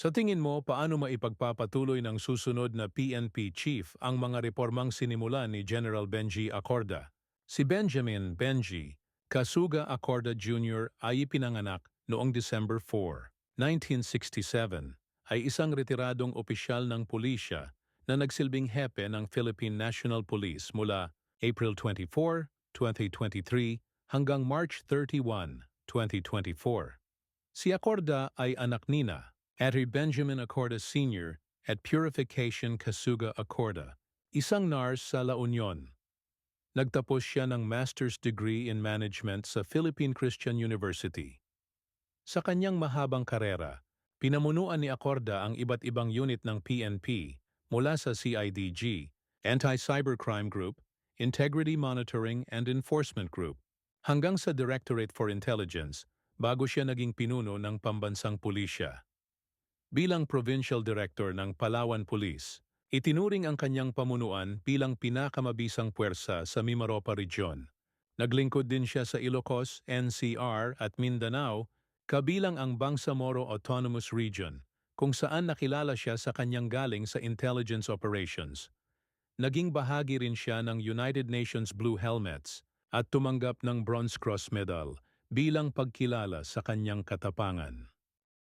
Sa tingin mo, paano maipagpapatuloy ng susunod na PNP chief ang mga reformang sinimulan ni General Benji Acorda? Si Benjamin Benji Kasuga Acorda Jr. ay ipinanganak noong December 4, 1967 ay isang retiradong opisyal ng pulisya na nagsilbing hepe ng Philippine National Police mula April 24, 2023 hanggang March 31, 2024. Si Acorda ay anak nina, Atty. Benjamin Acorda Sr. at Purification Kasuga Acorda, isang nurse sa La Union. Nagtapos siya ng master's degree in management sa Philippine Christian University. Sa kanyang mahabang karera, pinamunuan ni Acorda ang iba't ibang unit ng PNP mula sa CIDG, Anti-Cybercrime Group, Integrity Monitoring and Enforcement Group, hanggang sa Directorate for Intelligence bago siya naging pinuno ng pambansang pulisya. Bilang Provincial Director ng Palawan Police, itinuring ang kanyang pamunuan bilang pinakamabisang puwersa sa Mimaropa Region. Naglingkod din siya sa Ilocos, NCR at Mindanao, kabilang ang Bangsamoro Autonomous Region, kung saan nakilala siya sa kanyang galing sa intelligence operations. Naging bahagi rin siya ng United Nations Blue Helmets at tumanggap ng Bronze Cross Medal bilang pagkilala sa kanyang katapangan.